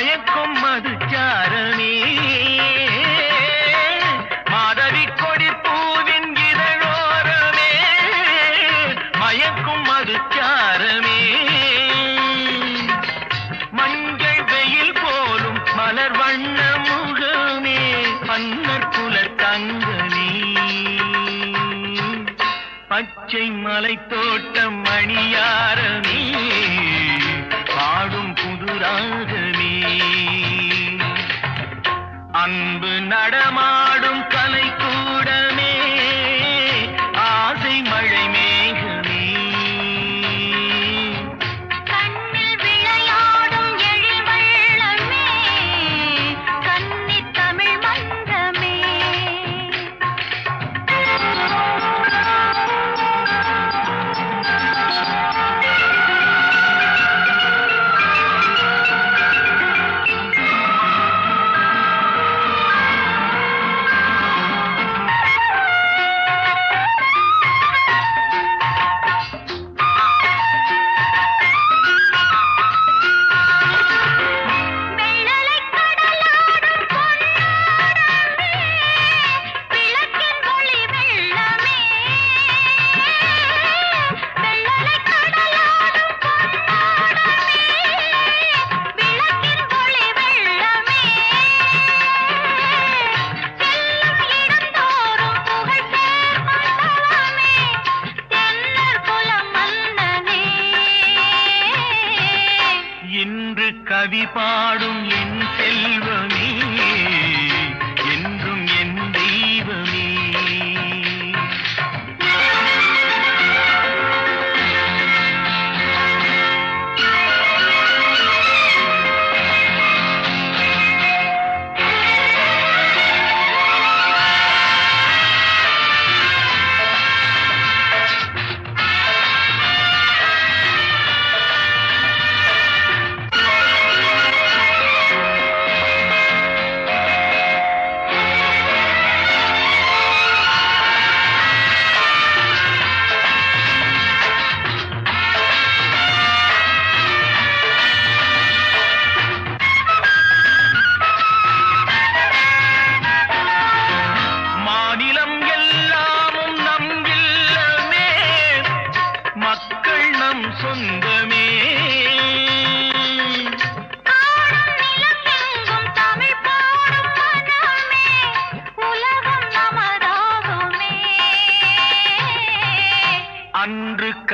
மயக்கும் மதுச்சாரணி. மாதவி கொடி பூவின் இதழோரமே மயக்கும் மதுச்சாரமே மஞ்சள் வெயில் போலும் மலர் வண்ண முகமே பன்னர் புல தங்கனே. பச்சை மலை தோட்டம் மணியாரணி கவி பாடும் என் செல்வமே.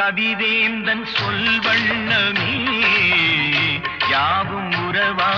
கவிவேந்தன் சொல் வண்ணமே யாவும் உறவா